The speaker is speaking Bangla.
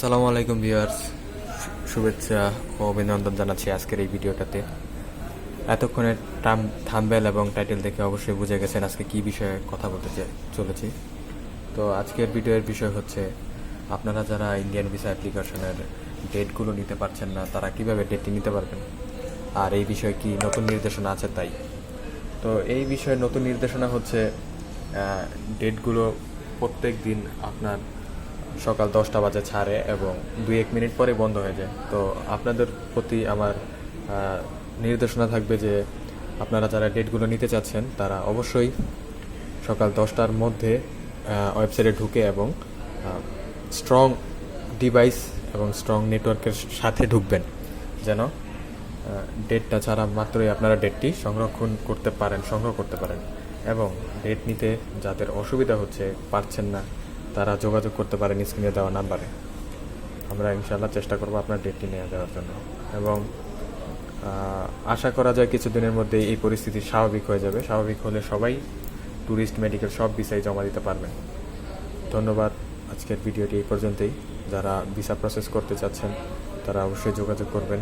আসসালামু আলাইকুম ভিউয়ার্স। শুভেচ্ছা ও অভিনন্দন জানাচ্ছি আজকের এই ভিডিওটাতে। এতক্ষণে টাম থাম্বেল এবং টাইটেল দেখে অবশ্যই বুঝে গেছেন আজকে কি বিষয়ে কথা বলতে চলেছি। তো আজকের ভিডিওর বিষয় হচ্ছে, আপনারা যারা ইন্ডিয়ান ভিসা অ্যাপ্লিকেশনের ডেটগুলো নিতে পারছেন না, তারা কীভাবে ডেটটি নিতে পারবেন? আর এই বিষয়ে কি নতুন নির্দেশনা আছে তাই? তো এই বিষয়ে নতুন নির্দেশনা হচ্ছে ডেটগুলো প্রত্যেক দিন আপনার সকাল দশটা বাজে ছাড়ে এবং দুই এক মিনিট পরে বন্ধ হয়ে যায়। তো আপনাদের প্রতি আমার নির্দেশনা থাকবে যে আপনারা যারা ডেটগুলো নিতে চাচ্ছেন, তারা অবশ্যই সকাল দশটার মধ্যে ওয়েবসাইটে ঢুকে এবং স্ট্রং ডিভাইস এবং স্ট্রং নেটওয়ার্কের সাথে ঢুকবেন। যেন ডেটটা ছাড়া মাত্রই আপনারা ডেটটি সংরক্ষণ করতে পারেন, সংগ্রহ করতে পারেন। এবং ডেট নিতে যাদের অসুবিধা হচ্ছে, পারছেন না তারা যোগাযোগ করতে পারেন স্ক্রিনে দেওয়া নাম্বারে। আমরা ইনশাল্লাহ চেষ্টা করব আপনার ডেটটি নিয়ে দেওয়ার জন্য। এবং আশা করা যায় কিছুদিনের মধ্যে এই পরিস্থিতি স্বাভাবিক হয়ে যাবে। স্বাভাবিক হলে সবাই ট্যুরিস্ট মেডিকেল সব বিষয়ে জমা দিতে পারবেন। ধন্যবাদ আজকের ভিডিওটি এই পর্যন্তই। যারা ভিসা প্রসেস করতে চাচ্ছেন, তারা অবশ্যই যোগাযোগ করবেন।